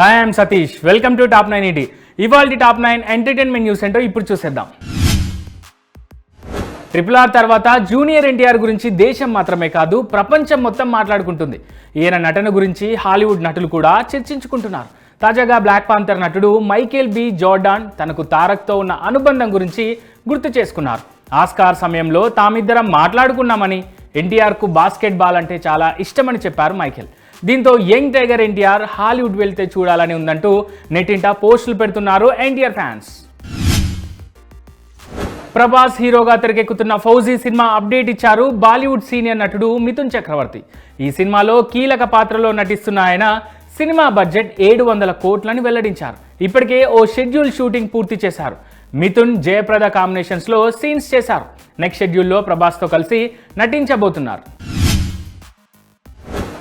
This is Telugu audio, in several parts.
Hi I'm Satish welcome to top nine ET ఇవాళ టాప్ నైన్ ఎంటర్టైన్మెంట్ న్యూస్ ఏంటో ఇప్పుడు చూసేద్దాం. ట్రిపుల్ ఆర్ తర్వాత జూనియర్ ఎన్టీఆర్ గురించి దేశం మాత్రమే కాదు ప్రపంచం మొత్తం మాట్లాడుకుంటుంది. ఈయన నటన గురించి హాలీవుడ్ నటులు కూడా చర్చించుకుంటున్నారు. తాజాగా బ్లాక్ పాంథర్ నటుడు మైకేల్ బి జోర్డాన్ తనకు తారక్తో ఉన్న అనుబంధం గురించి గుర్తు చేసుకున్నారు. ఆస్కార్ సమయంలో తామిద్దరం మాట్లాడుకున్నామని ఎన్టీఆర్కు బాస్కెట్ బాల్ అంటే చాలా ఇష్టమని చెప్పారు మైకేల్ దీంతో యంగ్ టైగర్ ఎన్టీఆర్ హాలీవుడ్ వెళ్తే చూడాలని ఉందంటూ నెట్టింట పోస్టులు పెడుతున్నారు ఎన్టీఆర్ ఫ్యాన్స్. ప్రభాస్ హీరోగా తెరకెక్కుతున్న ఫౌజీ సినిమా అప్డేట్ ఇచ్చారు బాలీవుడ్ సీనియర్ నటుడు మిథున్ చక్రవర్తి. ఈ సినిమాలో కీలక పాత్రలో నటిస్తున్న ఆయన సినిమా బడ్జెట్ ఏడు వందల కోట్లని వెల్లడించారు. ఇప్పటికే ఓ షెడ్యూల్ షూటింగ్ పూర్తి చేశారు. మిథున్ జయప్రద కాంబినేషన్స్లో సీన్స్ చేశారు. నెక్స్ట్ షెడ్యూల్లో ప్రభాస్తో కలిసి నటించబోతున్నారు.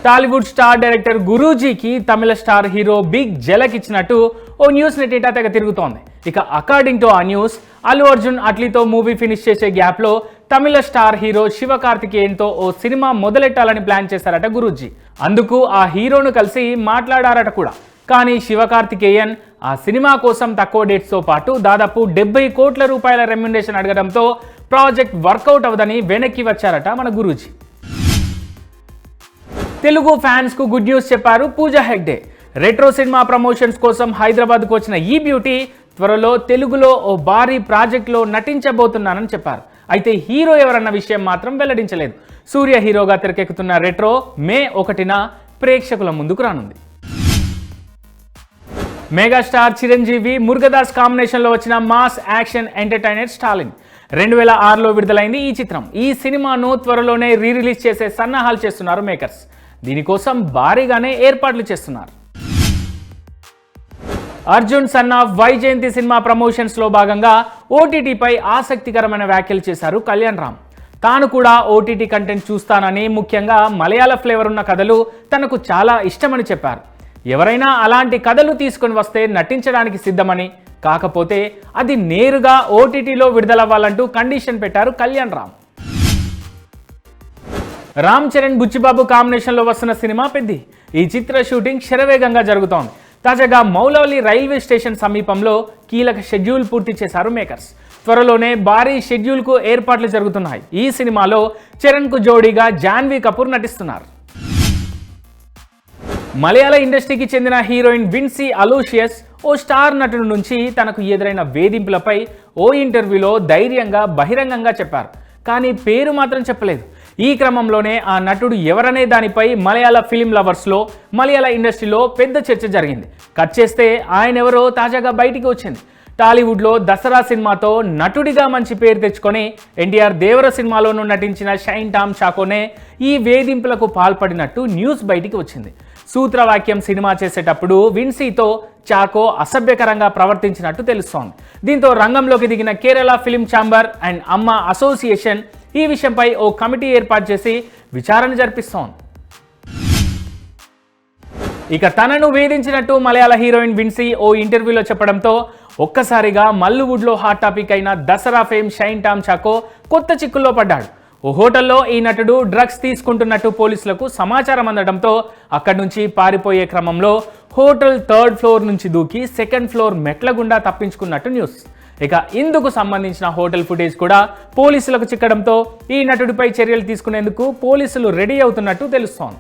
టాలీవుడ్ స్టార్ డైరెక్టర్ గురూజీకి తమిళ స్టార్ హీరో బిగ్ జలక్ ఇచ్చినట్టు ఓ న్యూస్ నెట్టేటా తెగ తిరుగుతోంది. ఇక అకార్డింగ్ టు ఆ న్యూస్ అల్లు అర్జున్ అట్లీతో మూవీ ఫినిష్ చేసే గ్యాప్లో తమిళ స్టార్ హీరో శివకార్తికేయన్తో ఓ సినిమా మొదలెట్టాలని ప్లాన్ చేశారట గురూజీ. అందుకు ఆ హీరోను కలిసి మాట్లాడారట కూడా. కానీ శివకార్తికేయన్ ఆ సినిమా కోసం తక్కువ డేట్స్తో పాటు దాదాపు డెబ్బై కోట్ల రూపాయల రెమ్యుండేషన్ అడగడంతో ప్రాజెక్ట్ వర్కౌట్ అవ్వదని వెనక్కి వచ్చారట మన గురూజీ. తెలుగు ఫ్యాన్స్కు గుడ్ న్యూస్ చెప్పారు Pooja Hegde. Retro cinema promotions కోసం హైదరాబాద్కు వచ్చిన ఈ బ్యూటీ త్వరలో తెలుగులో ఓ భారీ ప్రాజెక్ట్లో నటించబోతున్నానని చెప్పారు. అయితే హీరో ఎవరన్న విషయం మాత్రం వెల్లడించలేదు. సూర్య హీరోగా తెరకెక్కుతున్న రెట్రో మే ఒకటిన ప్రేక్షకుల ముందుకు రానుంది. మెగాస్టార్ చిరంజీవి మురుగదాస్ కాంబినేషన్లో వచ్చిన మాస్ యాక్షన్ ఎంటర్టైనర్ స్టాలిన్. రెండు వేల ఆరులో విడుదలైంది ఈ చిత్రం. ఈ సినిమాను త్వరలోనే రీ రిలీజ్ చేసే సన్నాహాలు చేస్తున్నారు మేకర్స్ దీనికోసం భారీగానే ఏర్పాట్లు చేస్తున్నారు. అర్జున్ సన్ ఆఫ్ వైజయంతి సినిమా ప్రమోషన్స్లో భాగంగా ఓటీటీపై ఆసక్తికరమైన వ్యాఖ్యలు చేశారు కళ్యాణ్ రామ్. తాను కూడా ఓటీటీ కంటెంట్ చూస్తానని ముఖ్యంగా మలయాళ ఫ్లేవర్ ఉన్న కథలు తనకు చాలా ఇష్టమని చెప్పారు. ఎవరైనా అలాంటి కథలు తీసుకొని వస్తే నటించడానికి సిద్ధమని కాకపోతే అది నేరుగా ఓటీటీలో విడుదలవ్వాలంటూ కండిషన్ పెట్టారు కళ్యాణ్ రామ్. రామ్ చరణ్ బుచ్చిబాబు కాంబినేషన్లో వస్తున్న సినిమా పెద్ది. ఈ చిత్ర షూటింగ్ శరవేగంగా జరుగుతోంది. తాజాగా మౌలవల్లి రైల్వే స్టేషన్ సమీపంలో కీలక షెడ్యూల్ పూర్తి చేశారు మేకర్స్. త్వరలోనే భారీ షెడ్యూల్కు ఏర్పాట్లు జరుగుతున్నాయి. ఈ సినిమాలో చరణ్కు జోడీగా జాన్వీ కపూర్ నటిస్తున్నారు. మలయాళ ఇండస్ట్రీకి చెందిన హీరోయిన్ విన్సీ అలూషియస్ ఓ స్టార్ నటుడు నుంచి తనకు ఎదురైన వేధింపులపై ఓ ఇంటర్వ్యూలో ధైర్యంగా బహిరంగంగా చెప్పారు. కానీ పేరు మాత్రం చెప్పలేదు. ఈ క్రమంలోనే ఆ నటుడు ఎవరనే దానిపై మలయాళ ఫిలిం లవర్స్లో మలయాళ ఇండస్ట్రీలో పెద్ద చర్చ జరిగింది. కట్ చేస్తే ఆయన ఎవరో తాజాగా బయటికి వచ్చింది. టాలీవుడ్లో దసరా సినిమాతో నటుడిగా మంచి పేరు తెచ్చుకొని ఎన్టీఆర్ దేవర సినిమాలోనూ నటించిన షైన్ టామ్ చాకోనే ఈ వేధింపులకు పాల్పడినట్టు న్యూస్ బయటికి వచ్చింది. సూత్రవాక్యం సినిమా చేసేటప్పుడు విన్సీతో చాకో అసభ్యకరంగా ప్రవర్తించినట్టు తెలుస్తోంది. దీంతో రంగంలోకి దిగిన Kerala film chamber and Amma association ఈ విషయంపై ఓ కమిటీ ఏర్పాటు చేసి విచారణ జరిపిస్తోంది. ఇక తనను వేధించినట్టు మలయాళ హీరోయిన్ విన్సీ ఓ ఇంటర్వ్యూలో చెప్పడంతో ఒక్కసారిగా మల్లువుడ్లో హాట్ టాపిక్ అయిన దసరా ఫేమ్ షైన్ టామ్ చాకో కొత్త చిక్కుల్లో పడ్డాడు. ఓ హోటల్లో ఈ నటుడు డ్రగ్స్ తీసుకుంటున్నట్టు పోలీసులకు సమాచారం అందడంతో అక్కడి నుంచి పారిపోయే క్రమంలో హోటల్ థర్డ్ ఫ్లోర్ నుంచి దూకి సెకండ్ ఫ్లోర్ మెట్ల గుండా తప్పించుకున్నట్టు న్యూస్. ఇక ఇందుకు సంబంధించిన హోటల్ ఫుటేజ్ కూడా పోలీసులకు చిక్కడంతో ఈ నటుడిపై చర్యలు తీసుకునేందుకు పోలీసులు రెడీ అవుతున్నట్టు తెలుస్తోంది.